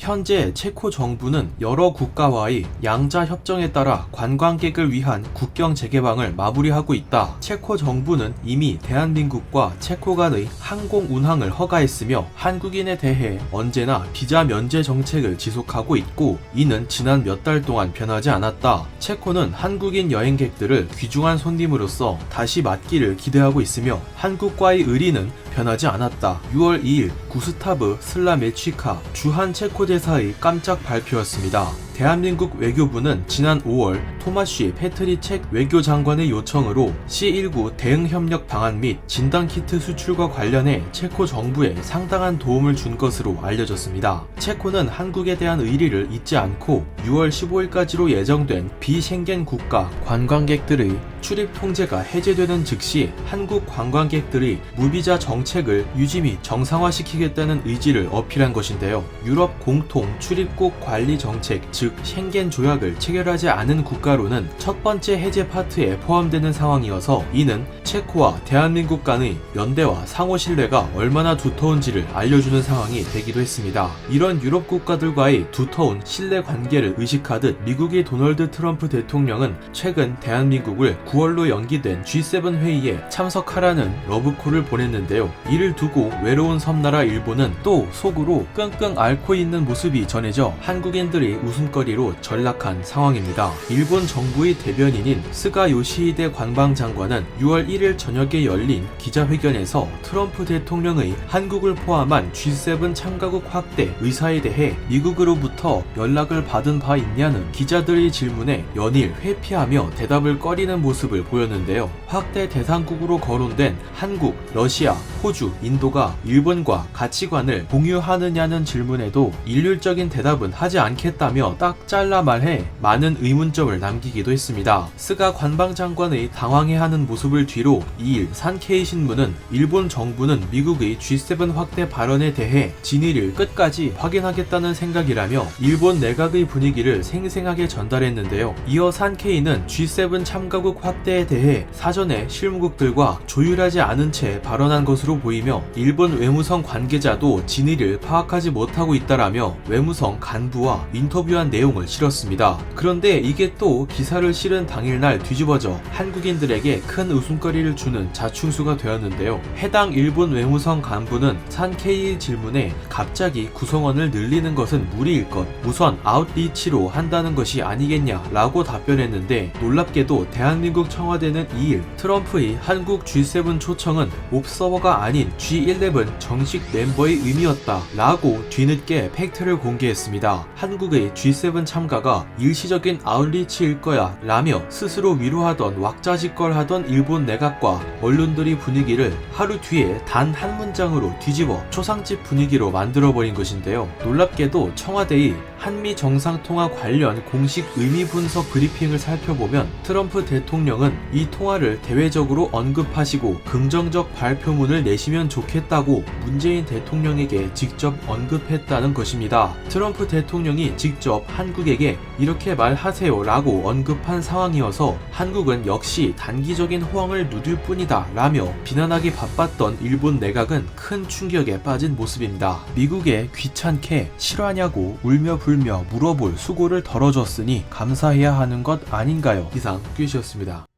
현재 체코 정부는 여러 국가와의 양자 협정에 따라 관광객을 위한 국경 재개방을 마무리하고 있다. 체코 정부는 이미 대한민국과 체코 간의 항공 운항을 허가했으며 한국인에 대해 언제나 비자 면제 정책을 지속하고 있고 이는 지난 몇 달 동안 변하지 않았다. 체코는 한국인 여행객들을 귀중한 손님으로서 다시 맞기를 기대하고 있으며 한국과의 의리는 변하지 않았다. 6월 2일 구스타브 슬라메취카 주한 체코 대 사의 깜짝 발표였습니다. 대한민국 외교부는 지난 5월 토마쉬 페트리 책 외교장관의 요청으로 C19 대응 협력 방안 및 진단 키트 수출과 관련해 체코 정부에 상당한 도움을 준 것으로 알려졌습니다. 체코는 한국에 대한 의리를 잊지 않고 6월 15일까지로 예정된 비생겐 국가 관광객들의 출입 통제가 해제되는 즉시 한국 관광객들의 무비자 정책을 유지 및 정상화시키겠다는 의지를 어필한 것인데요. 유럽 공통 출입국 관리 정책 즉 쉥겐 조약을 체결하지 않은 국가로는 첫 번째 해제 파트에 포함되는 상황이어서 이는 체코와 대한민국 간의 연대와 상호 신뢰가 얼마나 두터운지를 알려주는 상황이 되기도 했습니다. 이런 유럽 국가들과의 두터운 신뢰 관계를 의식하듯 미국의 도널드 트럼프 대통령은 최근 대한민국을 9월로 연기된 G7 회의에 참석하라는 러브콜을 보냈는데요. 이를 두고 외로운 섬나라 일본은 또 속으로 끙끙 앓고 있는 모습이 전해져 한국인들의 웃음거리 로 전락한 상황입니다. 일본 정부의 대변인인 스가 요시히데 관방장관은 6월 1일 저녁에 열린 기자회견에서 트럼프 대통령의 한국을 포함한 G7 참가국 확대 의사에 대해 미국으로부터 연락을 받은 바 있냐는 기자들의 질문에 연일 회피하며 대답을 꺼리는 모습을 보였는데요. 확대 대상국으로 거론된 한국, 러시아, 호주, 인도가 일본과 가치관을 공유하느냐는 질문에도 일률적인 대답은 하지 않겠다며 딱 잘라 말해 많은 의문점을 남기기도 했습니다. 스가 관방 장관의 당황해하는 모습을 뒤로 2일 산케이 신문은 일본 정부는 미국의 G7 확대 발언에 대해 진위를 끝까지 확인하겠다는 생각이라며 일본 내각의 분위기를 생생하게 전달했는데요. 이어 산케이는 G7 참가국 확대에 대해 사전에 실무국들과 조율하지 않은 채 발언한 것으로 보이며 일본 외무성 관계자도 진위를 파악하지 못하고 있다라며 외무성 간부와 인터뷰한 내용을 실었습니다. 그런데 이게 또 기사를 실은 당일날 뒤집어져 한국인들에게 큰 웃음거리를 주는 자충수가 되었는데요. 해당 일본 외무성 간부는 산케이의 질문에 갑자기 구성원을 늘리는 것은 무리일 것, 우선 아웃리치로 한다는 것이 아니겠냐라고 답변했는데 놀랍게도 대한민국 청와대는 2일 트럼프의 한국 G7 초청은 옵서버가 아닌 G11 정식 멤버의 의미였다 라고 뒤늦게 팩트를 공개했습니다. 한국의 G7 참가가 일시적인 아웃리치일 거야 라며 스스로 위로하던 왁자지껄하던 일본 내각과 언론들이 분위기를 하루 뒤에 단 한 문장으로 뒤집어 초상집 분위기로 만들어버린 것인데요. 놀랍게도 청와대의 한미 정상통화 관련 공식 의미 분석 브리핑을 살펴보면 트럼프 대통령은 이 통화를 대외적으로 언급하시고 긍정적 발표문을 내시면 좋겠다고 문재인 대통령에게 직접 언급했다는 것입니다. 트럼프 대통령이 직접 한국에게 이렇게 말하세요 라고 언급한 상황이어서 한국은 역시 단기적인 호황을 누릴 뿐이다 라며 비난하기 바빴던 일본 내각은 큰 충격에 빠진 모습입니다. 미국에 귀찮게 실화냐고 울며 불며 물어볼 수고를 덜어줬으니 감사해야 하는 것 아닌가요? 이상 퀴즈였습니다.